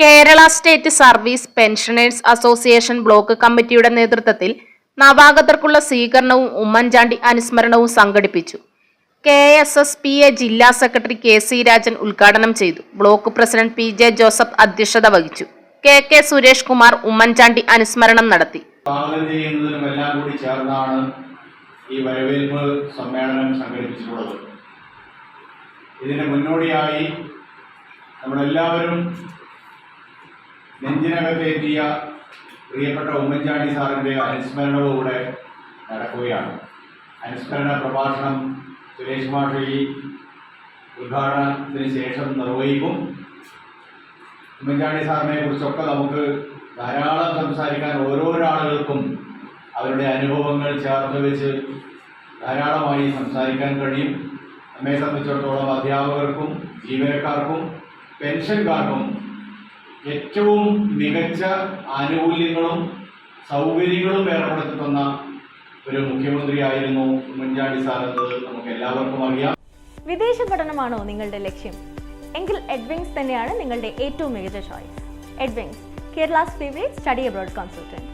Kerala state service pensioners association block കമ്മിറ്റിയുടെ നേതൃത്വത്തിൽ നവാഗതർക്കുള്ള സ്വീകരണവും ഉമ്മൻചാണ്ടി അനുസ്മരണവും സംഘടിപ്പിച്ചു. K S S P A ജില്ലാ സെക്രട്ടറി കെ സി രാജൻ ഉദ്ഘാടനം ചെയ്തു. Block president P J Joseph അധ്യക്ഷത വഹിച്ചു. കെ കെ സുരേഷ് കുമാർ ഉമ്മൻചാണ്ടി അനുസ്മരണം നടത്തി. കൂടി ചേർന്നാണ് ഈ വരവേൽപ്പ് സമ്മേളനം സംഘടിപ്പിച്ചിട്ടുള്ളത്. ഇതിന് മുന്നോടിയായി നമ്മളെല്ലാവരും നെഞ്ചിനകത്തേറ്റിയ പ്രിയപ്പെട്ട ഉമ്മൻചാണ്ടി സാറിന്റെ അനുസ്മരണവും നടക്കുകയാണ്. അനുസ്മരണ പ്രഭാഷണം സുരേഷ് മാഷി ഉദ്ഘാടനത്തിന് ശേഷം നിർവഹിക്കും. ഉമ്മൻചാണ്ടി സാറിനെ കുറിച്ചൊക്കെ നമുക്ക് ധാരാളം സംസാരിക്കാൻ ഓരോരോ ആളുകൾക്കും അവരുടെ അനുഭവങ്ങൾ ചേർത്ത് വെച്ച് ധാരാളമായി സംസാരിക്കാൻ കഴിയും. നമ്മെ സംബന്ധിച്ചിടത്തോളം അധ്യാപകർക്കും ജീവനക്കാർക്കും പെൻഷൻകാർക്കും ഏറ്റവും മികച്ച ആനുകൂല്യങ്ങളും സൗകര്യങ്ങളും ഏർപ്പെടുത്തി തന്ന ഒരു മുഖ്യമന്ത്രിയായിരുന്നു ഉമ്മൻചാണ്ടി സാർ എന്നത് നമുക്ക് എല്ലാവർക്കും അറിയാം. വിദേശ പഠനമാണോ നിങ്ങളുടെ ലക്ഷ്യം? എങ്കിൽ എഡ്വിങ്സ് തന്നെയാണ് നിങ്ങളുടെ ഏറ്റവും മികച്ച choice Edwings Kerala's favourite study abroad consultant